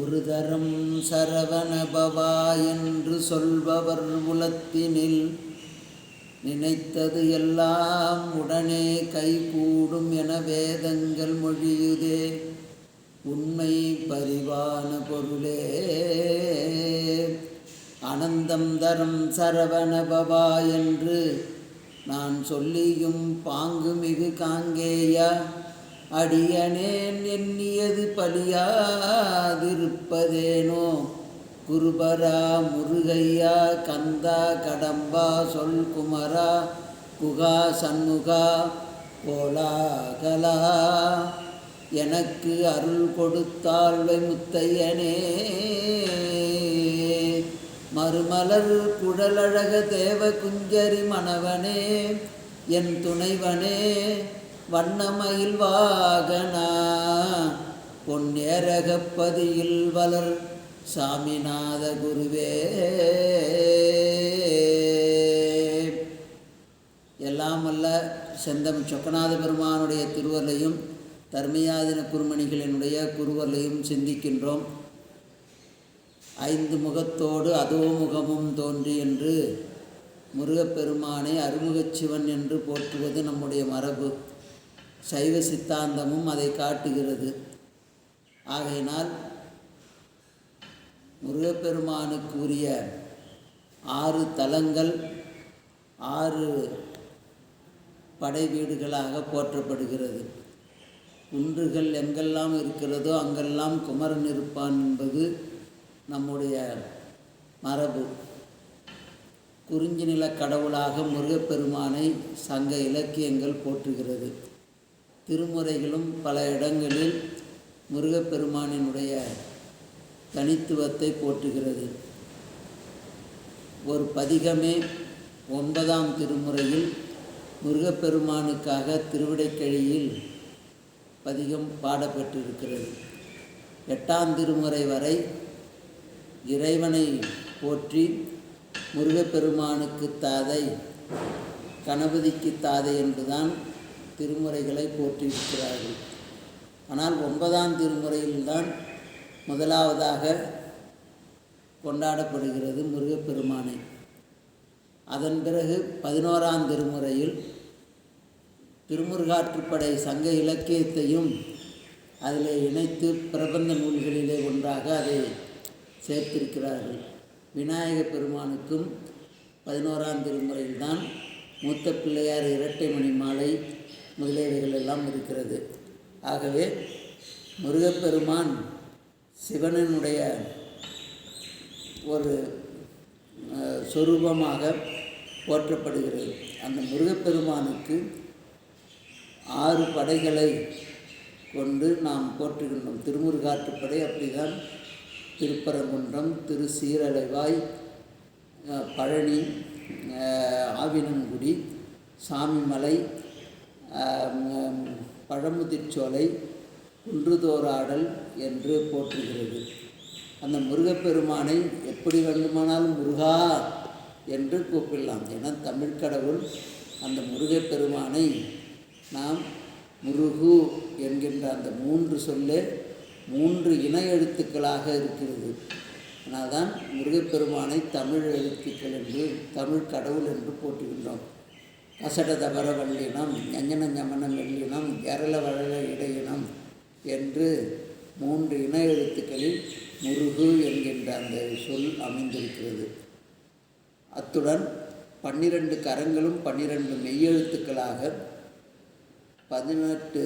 ஒரு தரம் சரவணபவா என்று சொல்பவர் உலத்தினில் நினைத்தது எல்லாம் உடனே கைகூடும் என வேதங்கள் மொழியுதே. உண்மை பரிவான பொருளே. அனந்தம் தரம் சரவணபவா என்று நான் சொல்லியும் பாங்கு மிகு காங்கேயா. அடியனேன் எண்ணியது பலியாதிருப்பதேனோ? குருபரா முருகையா கந்தா கடம்பா சொல் குமரா குகா சண்முகா கோலாகலா. எனக்கு அருள் கொடுத்தாள்வை முத்தையனே. மறுமலர் குடலழக தேவ குஞ்சரி மணவனே என் துணைவனே. வண்ணமயில் வாகனா பொன்னேரகப்பதியில் வளர் சாமிநாத குருவே. எல்லாம் அல்ல செந்தம் சொக்கநாத பெருமானுடைய திருவருளையும் தர்மயாதின குருமணிகளினுடைய குருவரையும் சிந்திக்கின்றோம். ஐந்து முகத்தோடு அதோ முகமும் தோன்றி என்று முருகப்பெருமானை அருமுகச் சிவன் என்று போற்றுவது நம்முடைய மரபு. சைவ சித்தாந்தமும் அதை காட்டுகிறது. ஆகையினால் முருகப்பெருமானுக்கு உரிய ஆறு தலங்கள் ஆறு படை வீடுகளாக போற்றப்படுகிறது. குன்றுகள் எங்கெல்லாம் இருக்கிறதோ அங்கெல்லாம் குமரன் இருப்பான் என்பது நம்முடைய மரபு. குறிஞ்சி நில கடவுளாக முருகப்பெருமானை சங்க இலக்கியங்கள் போற்றுகிறது. திருமுறைகளும் பல இடங்களில் முருகப்பெருமானினுடைய தனித்துவத்தை போற்றுகிறது. ஒரு பதிகமே ஒன்பதாம் திருமுறையில் முருகப்பெருமானுக்காக திருவிடைக்கழியில் பதிகம் பாடப்பட்டிருக்கிறது. எட்டாம் திருமுறை வரை இறைவனை போற்றி முருகப்பெருமானுக்கு தாதை கணபதிக்கு தாதை என்றுதான் திருமுறைகளை போற்றியிருக்கிறார்கள். ஆனால் ஒன்பதாம் திருமுறையில்தான் முதலாவதாக கொண்டாடப்படுகிறது முருகப்பெருமானை. அதன் பிறகு பதினோராம் திருமுறையில் திருமுருகாற்றுப்படை சங்க இலக்கியத்தையும் அதில் இணைத்து பிரபந்த நூல்களிலே ஒன்றாக அதை சேர்த்திருக்கிறார்கள். விநாயக பெருமானுக்கும் பதினோராம் திருமுறையில்தான் மூத்த பிள்ளையார் இரட்டைமணி மாலை முதலியவைகள் எல்லாம் இருக்கிறது. ஆகவே முருகப்பெருமான் சிவனினுடைய ஒரு சொரூபமாக போற்றப்படுகிறது. அந்த முருகப்பெருமானுக்கு ஆறு படைகளை கொண்டு நாம் போற்றுகின்றோம். திருமுருகாற்றுப்படை அப்படிதான். திருப்பரங்குன்றம் திரு சீரலைவாய் பழனி ஆவினன்குடி சாமிமலை பழமுதிர்ச்சோலை குன்றுதோராடல் என்று போற்றுகிறது. அந்த முருகப்பெருமானை எப்படி வேண்டுமானாலும் முருகா என்று கூப்பிடலாம். என தமிழ் கடவுள் அந்த முருகப்பெருமானை நாம் முருகு என்கின்ற அந்த மூன்று சொல்லே மூன்று இன எழுத்துக்களாக இருக்கிறது. அதனால்தான் முருகப்பெருமானை தமிழ் எழுத்துக்கள் என்று தமிழ் கடவுள் என்று போட்டுகின்றோம் அசடதபர வல்லினம் ஞஞ்சன ஞமன வெள்ளினம் கரள வளர இடையினம் என்று மூன்று இன எழுத்துக்களில் முருகு என்கின்ற அந்த சொல் அமைந்திருக்கிறது. அத்துடன் பன்னிரண்டு கரங்களும் பன்னிரண்டு மெய்யெழுத்துக்களாக பதினெட்டு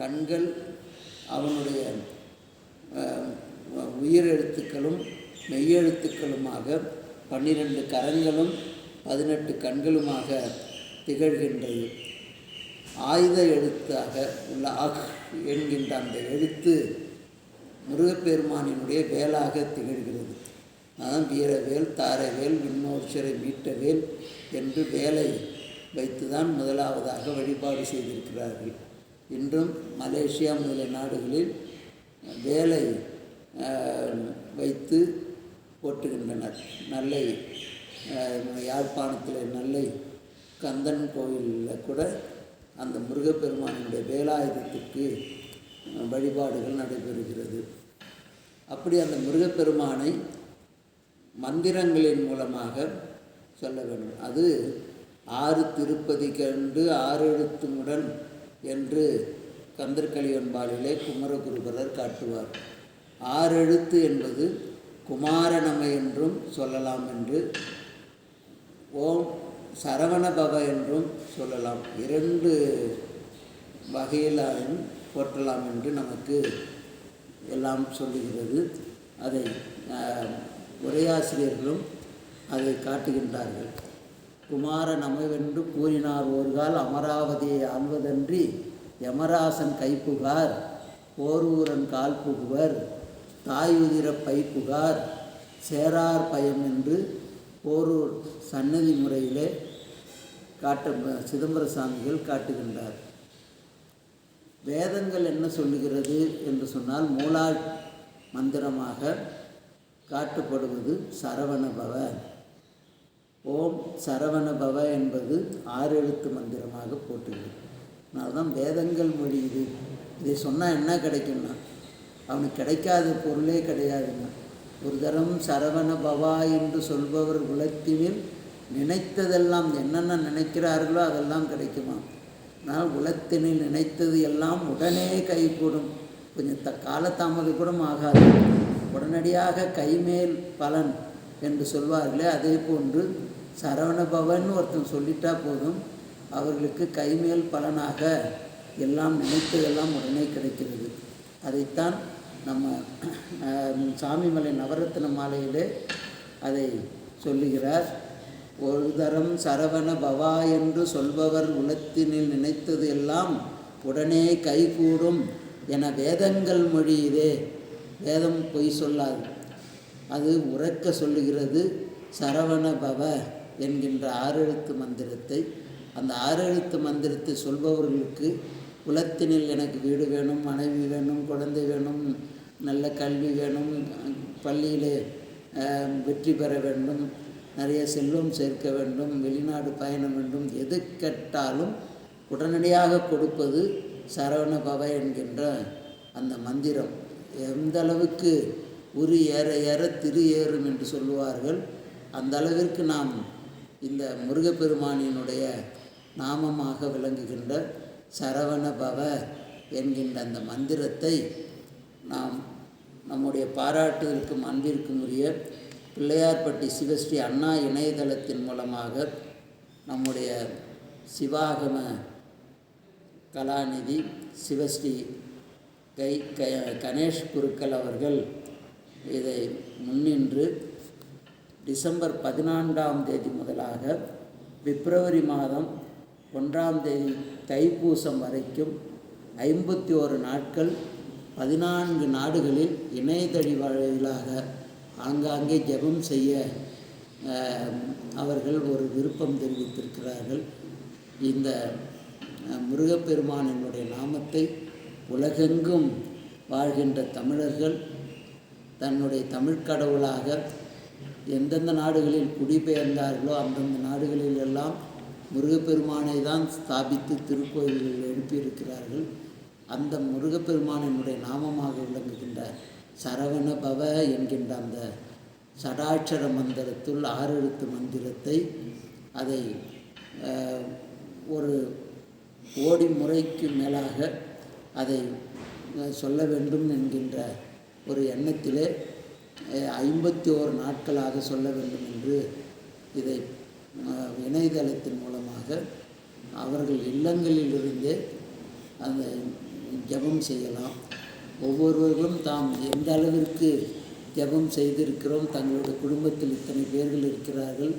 கண்கள் அவனுடைய உயிரெழுத்துக்களும் மெய்யெழுத்துக்களுமாக பன்னிரண்டு கரங்களும் பதினெட்டு கண்களுமாக திகழ்கின்றது. ஆயுத எழுத்தாக உள்ள ஆக் என்கின்ற அந்த எழுத்து முருகப்பெருமானினுடைய வேலாக திகழ்கிறது. அதான் வீரவேல் தாரவேல் விண்ணோட்சரை மீட்டவேல் என்று வேலை வைத்துதான் முதலாவதாக வழிபாடு செய்திருக்கிறார்கள். இன்றும் மலேசியா முதலிய நாடுகளில் வேலை வைத்து போட்டுகின்றனர் நல்ல யாழ்ப்பாணத்தில் நல்லை கந்தன் கோவிலில் கூட அந்த முருகப்பெருமானுடைய வேலாயுதத்துக்கு வழிபாடுகள் நடைபெறுகிறது. அப்படி அந்த முருகப்பெருமானை மந்திரங்களின் மூலமாக சொல்ல வேண்டும். அது ஆறு திருப்பதி கண்டு ஆறு எழுத்துமுடன் என்று கந்தர்கலியன்பாலிலே குமரகுருபரர் காட்டுவார். ஆறு எழுத்து என்பது குமாரநமை என்றும் சொல்லலாம் என்று ஓம் சரவண பவ என்றும் சொல்லலாம். இரண்டு வகையிலும் போற்றலாம் என்று நமக்கு எல்லாம் சொல்லுகிறது. அதை உரையாசிரியர்களும் அதை காட்டுகின்றார்கள். குமார நமவென்று கூறினார் ஒருகால் அமராவதியை ஆள்வதன்றி யமராசன் கைப்புகார் போரூரன் கால் புகுவர் தாயுதிர பைப்புகார் சேரார் பயம் என்று போரூர் சன்னதி முறையிலே காட்ட சிதம்பர சாமிகள் காட்டுகின்றார். வேதங்கள் என்ன சொல்லுகிறது என்று சொன்னால் மூலா மந்திரமாக காட்டப்படுவது சரவணபவ ஓம் சரவணபவ என்பது ஆறு எழுத்து மந்திரமாக போட்டுள்ளது. அதனால்தான் வேதங்கள் மொழி இது. இதை சொன்னால் என்ன கிடைக்கும்னா அவனுக்கு கிடைக்காத பொருளே கிடையாதுங்க. ஒரு தரம் சரவண பவா என்று சொல்பவர் உலகத்தினில் நினைத்ததெல்லாம் என்னென்ன நினைக்கிறார்களோ அதெல்லாம் கிடைக்குமா? ஆனால் உலகத்தினில் நினைத்தது எல்லாம் உடனே கைகூடும். கொஞ்சம் த காலதாமதம் கூட ஆகாது. உடனடியாக கைமேல் பலன் என்று சொல்வார்களே அதே போன்று சரவணபவன்னு ஒருத்தன் சொல்லிட்டா போதும். அவர்களுக்கு கைமேல் பலனாக எல்லாம் நினைத்ததெல்லாம் உடனே கிடைக்கிறது. அதைத்தான் நம்ம சாமிமலை நவரத்ன மாலையிலே அதை சொல்லுகிறார். ஒரு தரம் சரவண பவா என்று சொல்பவர் உலத்தினில் நினைத்தது எல்லாம் உடனே கைகூடும் என வேதங்கள் மொழியிலே வேதம் பொய் சொல்லாது. அது உறக்க சொல்லுகிறது சரவண பவ என்கின்ற ஆறெழுத்து மந்திரத்தை. அந்த ஆறெழுத்து மந்திரத்தை சொல்பவர்களுக்கு குலத்தினில் எனக்கு வீடு வேணும் மனைவி வேணும் குழந்தை வேணும் நல்ல கல்வி வேணும் பள்ளியிலே வெற்றி பெற வேண்டும் நிறைய செல்வம் சேர்க்க வேண்டும் வெளிநாடு பயணம் வேண்டும் எது கேட்டாலும் உடனடியாக கொடுப்பது சரவண பவ என்கின்ற அந்த மந்திரம். எந்த அளவுக்கு உரு ஏற ஏற திரு ஏறும் என்று சொல்லுவார்கள் அந்த அளவிற்கு நாம் இந்த முருகப்பெருமானினுடைய நாமமாக விளங்குகின்ற சரவண பவ என்கின்ற அந்த மந்திரத்தை நாம் நம்முடைய பாராட்டுதலுக்கும் அன்பிற்கும் உரிய பிள்ளையார்பட்டி சிவஸ்ரீ அண்ணா இணையதளத்தின் மூலமாக நம்முடைய சிவாகம கலாநிதி சிவஸ்ரீ கை க கணேஷ் குருக்கள் அவர்கள் இதை முன்னின்று டிசம்பர் பதினான்காம் தேதி முதலாக பிப்ரவரி மாதம் ஒன்றாம் தேதி தைப்பூசம் வரைக்கும் ஐம்பத்தி ஓரு நாட்கள் பதினான்கு நாடுகளில் இணையதழி வாயிலாக ஆங்காங்கே ஜெபம் செய்ய அவர்கள் ஒரு விருப்பம் தெரிவித்திருக்கிறார்கள். இந்த முருகப்பெருமானினுடைய நாமத்தை உலகெங்கும் வாழ்கின்ற தமிழர்கள் தன்னுடைய தமிழ் கடவுளாக எந்தெந்த நாடுகளில் குடிபெயர்ந்தார்களோ அந்தந்த நாடுகளில் எல்லாம் முருகப்பெருமானை தான் ஸ்தாபித்து திருக்கோயில்கள் எழுப்பியிருக்கிறார்கள். அந்த முருகப்பெருமானினுடைய நாமமாக விளங்குகின்ற சரவண பவ என்கின்ற அந்த சடாட்சர மந்திரத்துள் ஆறெழுத்து மந்திரத்தை அதை ஒரு கோடி முறைக்கு மேலாக அதை சொல்ல வேண்டும் என்கின்ற ஒரு எண்ணத்திலே ஐம்பத்தி ஓரு நாட்களாக சொல்ல வேண்டும் என்று இதை இணையதளத்தின் மூலமாக அவர்கள் இல்லங்களிலிருந்தே அந்த ஜெபம் செய்யலாம். ஒவ்வொருவர்களும் தாம் எந்த அளவிற்கு ஜெபம் செய்திருக்கிறோம் தங்களுடைய குடும்பத்தில் இத்தனை பேர்கள் இருக்கிறார்கள்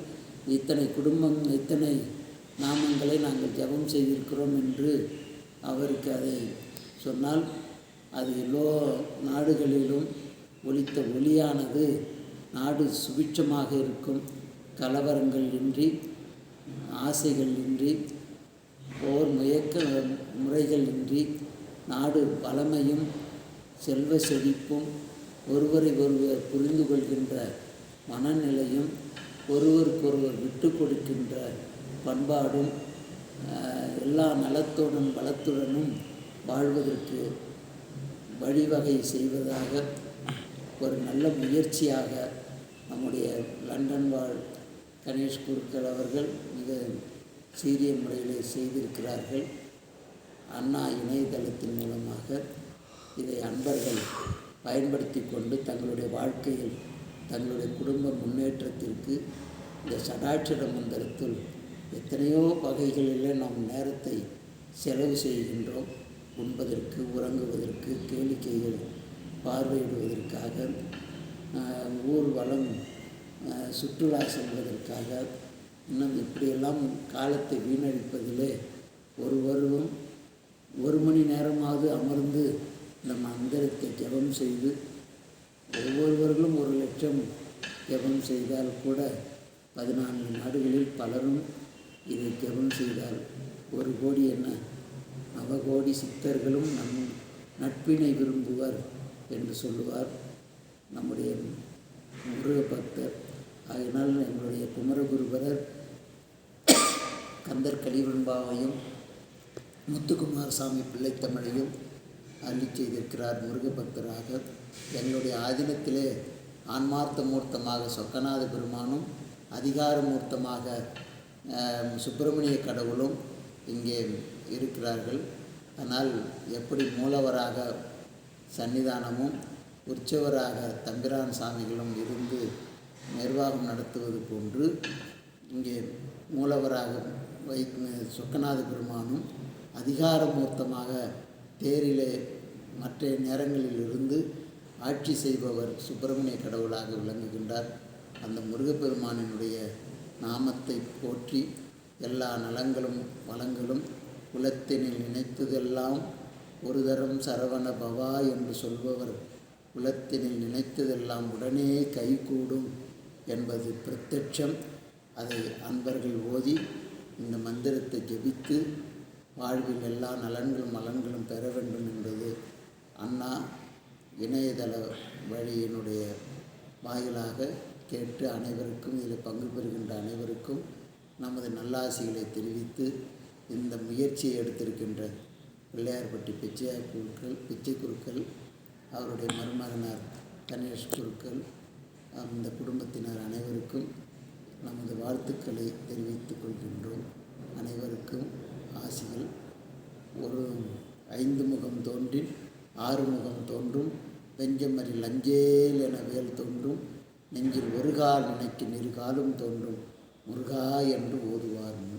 இத்தனை குடும்பம் இத்தனை நாமங்களை நாங்கள் ஜெபம் செய்திருக்கிறோம் என்று அவருக்கு அதை சொன்னால் அது எல்லோ நாடுகளிலும் ஒலித்த ஒளியானது நாடு சுபிட்சமாக இருக்கும். கலவரங்கள் இன்றி ஆசைகள் இன்றி போர் முயக்க முறைகள் இன்றி நாடு வளமையும் செல்வ செழிப்பும் ஒருவரை ஒருவர் புரிந்து கொள்கின்ற மனநிலையும் ஒருவருக்கொருவர் விட்டு கொடுக்கின்ற பண்பாடும் எல்லா நலத்துடன் பலத்துடனும் வாழ்வதற்கு வழிவகை செய்வதாக ஒரு நல்ல முயற்சியாக நம்முடைய லண்டன் வாழ் கணேஷ் குருக்கள் அவர்கள் மிக சீரிய முறையில் செய்திருக்கிறார்கள். அண்ணா இணையதளத்தின் மூலமாக இதை அன்பர்கள் பயன்படுத்தி கொண்டு தங்களுடைய வாழ்க்கையில் தங்களுடைய குடும்ப முன்னேற்றத்திற்கு இந்த சடாட்சர மந்திரத்தில் எத்தனையோ வகைகளில் நாம் நேரத்தை செலவு செய்கின்றோம். உண்பதற்கு உறங்குவதற்கு கேளிக்கைகள் பார்வையிடுவதற்காக ஊர்வலம் ஊர் வளம் சுற்றுலா செல்வதற்காக இன்னும் இப்படியெல்லாம் காலத்தை வீணடிப்பதிலே ஒருவரும் ஒரு மணி நேரமாவது அமர்ந்து இந்த மந்திரத்தை ஜபம் செய்து ஒவ்வொருவர்களும் ஒரு லட்சம் ஜபம் செய்தால் கூட பதினான்கு நாடுகளில் பலரும் இதை ஜபம் செய்தால் ஒரு கோடி என்ன? நவகோடி சித்தர்களும் நம் நட்பினை விரும்புவர் என்று சொல்லுவார். நம்முடைய முருக பக்தர் அதனால் எங்களுடைய குமரகுருபரர் கந்தர் கலிவெண்பாவையும் முத்துக்குமார் சாமி பிள்ளைத்தமிழையும் அள்ளி செய்திருக்கிறார் முருகபக்தராக. எங்களுடைய ஆதீனத்திலே ஆன்மார்த்த மூர்த்தமாக சொக்கநாத பெருமானும் அதிகார மூர்த்தமாக சுப்பிரமணிய கடவுளும் இங்கே இருக்கிறார்கள். ஆனால் எப்படி மூலவராக சன்னிதானமும் உற்சவராக தம்பிரான் சாமிகளும் இருந்து நிர்வாகம் நடத்துவது போன்று இங்கே மூலவராக வை சொக்கநாத பெருமானும் அதிகாரமூர்த்தமாக தேரிலே மற்ற நேரங்களிலிருந்து ஆட்சி செய்பவர் சுப்பிரமணிய கடவுளாக விளங்குகின்றார். அந்த முருகப்பெருமானினுடைய நாமத்தை போற்றி எல்லா நலங்களும் வளங்களும் குலத்தினில் நினைத்ததெல்லாம் ஒரு தரம் சரவண பவா என்று சொல்பவர் குலத்தினில் நினைத்ததெல்லாம் உடனே கைகூடும் என்பது பிரத்யட்சம். அதை அன்பர்கள் ஓதி இந்த மந்திரத்தை ஜெபித்து வாழ்வில் எல்லா நலன்களும் மலன்களும் பெற வேண்டும் என்பது அண்ணா இணையதள வழியினுடைய வாயிலாக கேட்டு அனைவருக்கும் இதில் பங்கு பெறுகின்ற அனைவருக்கும் நமது நல்லாசிகளை தெரிவித்து இந்த முயற்சியை எடுத்திருக்கின்ற பிள்ளையார்பட்டி பிச்சையா குருக்கள் பிச்சை குருக்கள் அவருடைய மருமகனார் கணேஷ் குருக்கள் அந்த குடும்பத்தினர் அனைவருக்கும் நமது வாழ்த்துக்களை தெரிவித்துக் கொள்கின்றோம். அனைவருக்கும் ஆசிகள். ஒரு ஐந்து முகம் தோன்றின் ஆறு முகம் தோன்றும் வெஞ்சமரி லஞ்சேல் என வேல் தோன்றும் நெஞ்சில் ஒரு கால் நினைக்கு நிறு காலும் தோன்றும் முருகா என்று ஓதுவார் முன்